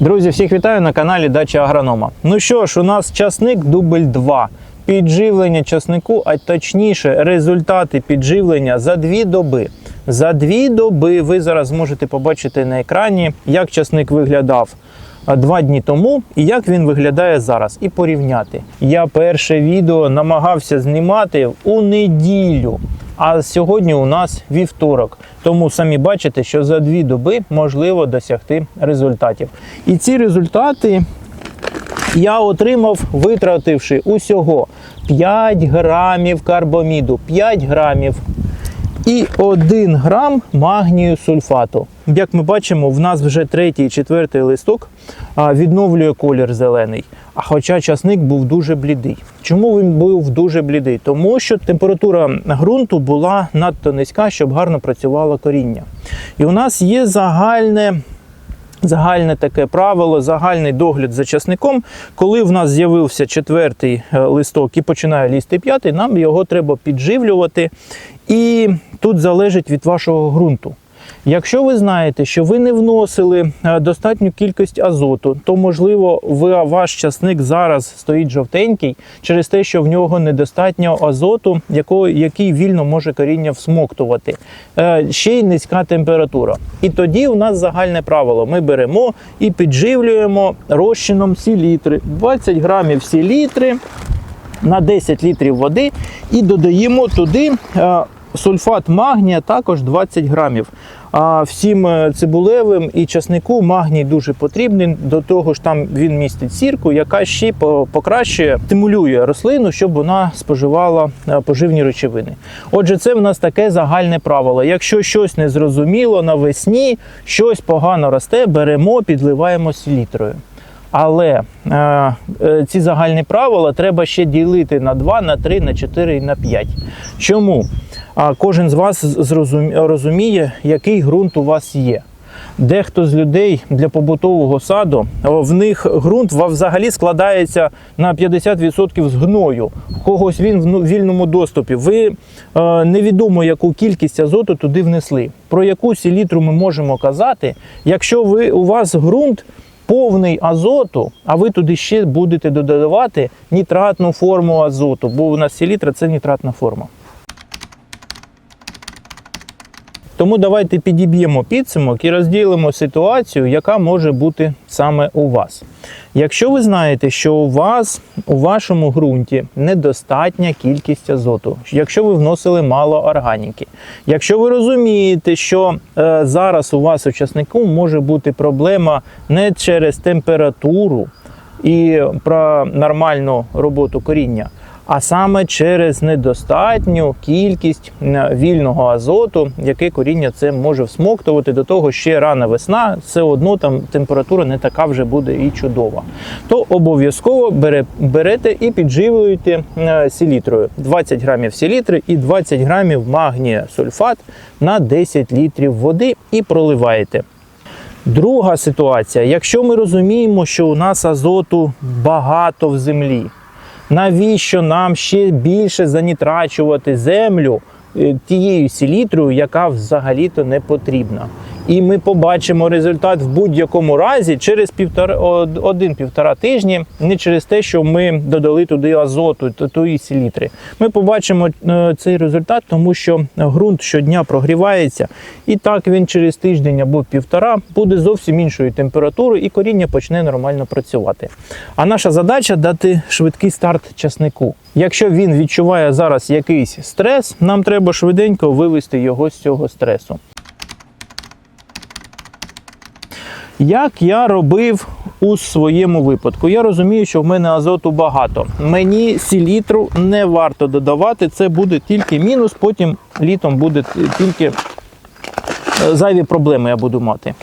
Друзі, всіх вітаю на каналі Дача Агронома. Ну що ж, у нас часник дубль 2. Підживлення часнику, а точніше, результати підживлення за дві доби. За дві доби ви зараз зможете побачити на екрані, як часник виглядав два дні тому і як він виглядає зараз, і порівняти. Я перше відео намагався знімати у неділю. А сьогодні у нас вівторок. Тому самі бачите, що за дві доби можливо досягти результатів. І ці результати я отримав, витративши усього 5 грамів карбоміду, 5 грамів і 1 грам магнію сульфату. Як ми бачимо, в нас вже третій четвертий листок відновлює колір зелений. А хоча часник був дуже блідий. Чому він був дуже блідий? Тому що температура ґрунту була надто низька, щоб гарно працювало коріння. І у нас є загальне Загальне таке правило, загальний догляд за часником. Коли в нас з'явився четвертий е, листок і починає лізти п'ятий, нам його треба підживлювати. І тут залежить від вашого ґрунту. Якщо ви знаєте, що ви не вносили е, достатню кількість азоту, то можливо ваш часник зараз стоїть жовтенький через те, що в нього недостатньо азоту, який вільно може коріння всмоктувати. Е, ще й низька температура. І тоді у нас загальне правило: ми беремо і підживлюємо розчином сілітри. 20 грамів сілітри на 10 літрів води і додаємо туди. Сульфат магнія також 20 грамів. А всім е, цибулевим і часнику магній дуже потрібний. До того ж, там він містить сірку, яка ще покращує, стимулює рослину, щоб вона споживала е, поживні речовини. Отже, це в нас таке загальне правило. Якщо щось не зрозуміло навесні, щось погано росте, беремо, підливаємо селітрою. Але е, е, ці загальні правила треба ще ділити на 2, на 3, на 4 і на 5. Чому? А кожен з вас розуміє, який ґрунт у вас є. Дехто з людей для побутового саду в них ґрунт взагалі складається на 50% з гною. У когось він в ну- вільному доступі. Ви е, невідомо яку кількість азоту туди внесли. Про яку селітру ми можемо казати, якщо ви у вас ґрунт повний азоту, а ви туди ще будете додавати нітратну форму азоту, бо у нас селітра це нітратна форма. Тому давайте підіб'ємо підсумок і розділимо ситуацію, яка може бути саме у вас. Якщо ви знаєте, що у вас у вашому ґрунті недостатня кількість азоту, якщо ви вносили мало органіки, якщо ви розумієте, що е, зараз у вас у часнику може бути проблема не через температуру і про нормальну роботу коріння, а саме через недостатню кількість е, вільного азоту, яке коріння це може всмоктувати. До того ще рана весна, все одно там температура не така вже буде і чудова. То обов'язково бере, берете і підживлюєте е, селітрою 20 грамів селітри і 20 грамів магнія сульфат на 10 літрів води і проливаєте. Друга ситуація, якщо ми розуміємо, що у нас азоту багато в землі, навіщо нам ще більше занітрачувати землю е, тією селітрою, яка взагалі-то не потрібна? І ми побачимо результат в будь-якому разі через півтора один-півтора тижні, не через те, що ми додали туди азоту, тої селітри. Ми побачимо е, цей результат, тому що ґрунт щодня прогрівається, і так він через тиждень або півтора буде зовсім іншою температурою, і коріння почне нормально працювати. А наша задача дати швидкий старт часнику. Якщо він відчуває зараз якийсь стрес, нам треба швиденько вивести його з цього стресу. Як я робив у своєму випадку? Я розумію, що в мене азоту багато. Мені сілітру не варто додавати, це буде тільки мінус, потім літом буде тільки е, зайві проблеми я буду мати.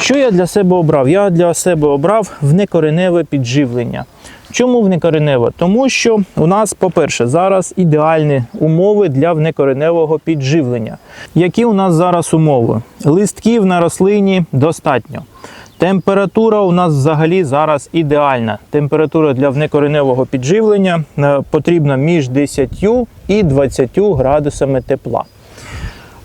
Що я для себе обрав? Я для себе обрав внекореневе підживлення. Чому внекореневе? Тому що у нас, по-перше, зараз ідеальні умови для внекореневого підживлення. Які у нас зараз умови? Листків на рослині достатньо. Температура у нас взагалі зараз ідеальна. Температура для внекореневого підживлення е, потрібна між 10 і 20 градусами тепла.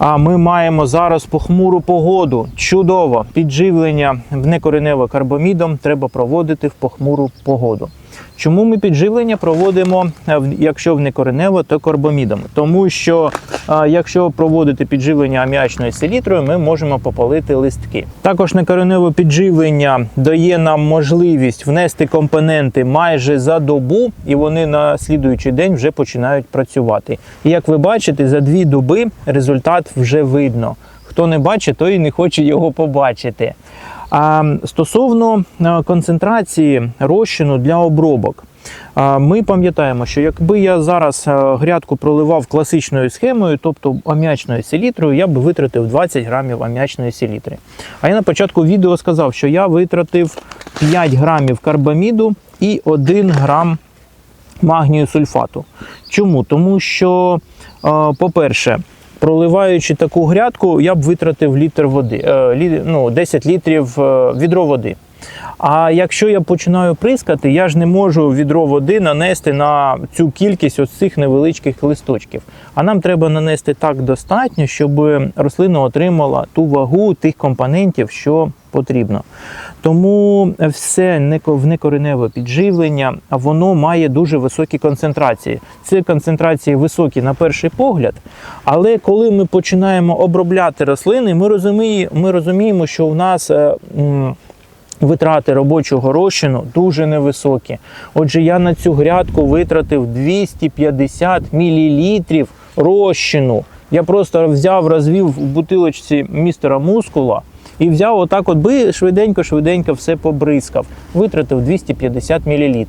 А ми маємо зараз похмуру погоду. Чудово! Підживлення в некоренево карбомідом треба проводити в похмуру погоду. Чому ми підживлення проводимо, е, в- якщо внекоренево, то карбомідом? Тому що е, якщо проводити підживлення аміачною селітрою, ми можемо попалити листки. Також некореневе підживлення дає нам можливість внести компоненти майже за добу, і вони на слідуючий день вже починають працювати. І як ви бачите, за дві доби результат вже видно. Хто не бачить, той і не хоче його побачити. А стосовно е, концентрації розчину для обробок, ми пам'ятаємо, що якби я зараз е, грядку проливав класичною схемою, тобто аміачною селітрою, я б витратив 20 грамів аміачної селітри. А я на початку відео сказав, що я витратив 5 грамів карбаміду і 1 грам магнію сульфату. Чому? Тому що, е, по-перше, проливаючи таку грядку, я б витратив літр води, е, ну, 10 літрів е, відро води. А якщо я починаю прискати, я ж не можу відро води нанести на цю кількість ось цих невеличких листочків. А нам треба нанести так достатньо, щоб рослина отримала ту вагу тих компонентів, що потрібно. Тому все неко- внекореневе підживлення воно має дуже високі концентрації. Ці концентрації високі на перший погляд, але коли ми починаємо обробляти рослини, ми розуміємо, ми розуміємо що у нас. е, Витрати робочого розчину дуже невисокі. Отже, я на цю грядку витратив 250 мл розчину. Я просто взяв, розвів в бутилочці містера мускула і взяв отак, от би швиденько-швиденько все побризкав. Витратив 250 мл.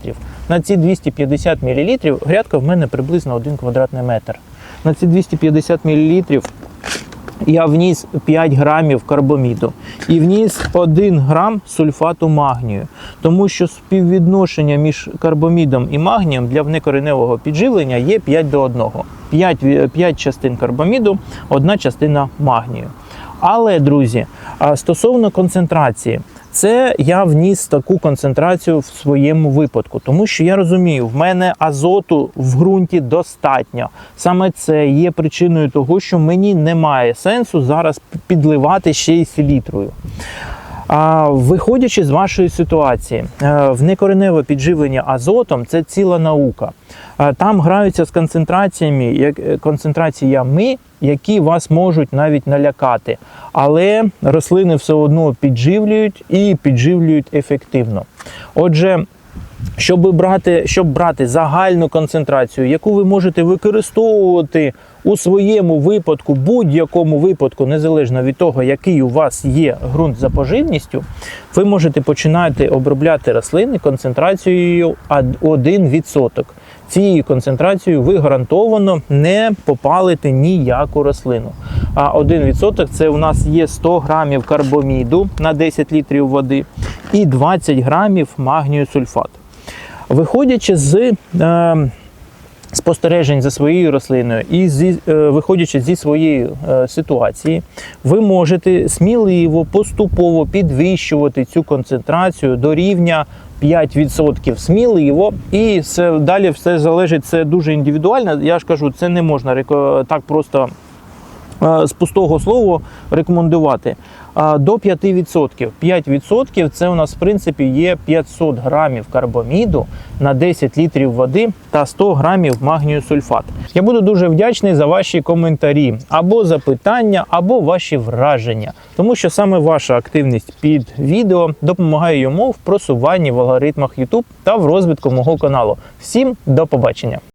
На ці 250 мл грядка в мене приблизно 1 квадратний метр. На ці 250 мл я вніс 5 грамів карбоміду і вніс 1 грам сульфату магнію, тому що співвідношення між карбомідом і магнієм для внекореневого підживлення є 5 до 1. 5, 5 частин карбоміду, одна частина магнію. Але, друзі, стосовно концентрації, це я вніс таку концентрацію в своєму випадку, тому що я розумію, в мене азоту в ґрунті достатньо. Саме це є причиною того, що мені немає сенсу зараз підливати ще й селітрою. А виходячи з вашої ситуації, е, внекореневе підживлення азотом це ціла наука. Там граються з концентраціями, як е, концентраціями, які вас можуть навіть налякати. Але рослини все одно підживлюють і підживлюють ефективно. Отже, щоб брати, щоб брати загальну концентрацію, яку ви можете використовувати у своєму випадку, будь-якому випадку, незалежно від того, який у вас є ґрунт за поживністю, ви можете починати обробляти рослини концентрацією 1%. Цією концентрацією ви гарантовано не попалите ніяку рослину. А 1% це у нас є 100 грамів карбоміду на 10 літрів води і 20 грамів магнію сульфату. Виходячи з е, спостережень за своєю рослиною і зі, е, виходячи зі своєї е, ситуації, ви можете сміливо поступово підвищувати цю концентрацію до рівня 5% сміливо, і все далі все залежить. Це дуже індивідуально. Я ж кажу, це не можна так просто з пустого слова рекомендувати. А, До 5%. 5% це у нас в принципі є 500 грамів карбоміду на 10 літрів води та 100 грамів магнію сульфат. Я буду дуже вдячний за ваші коментарі або запитання, або ваші враження, тому що саме ваша активність під відео допомагає йому в просуванні в алгоритмах YouTube та в розвитку мого каналу. Всім до побачення!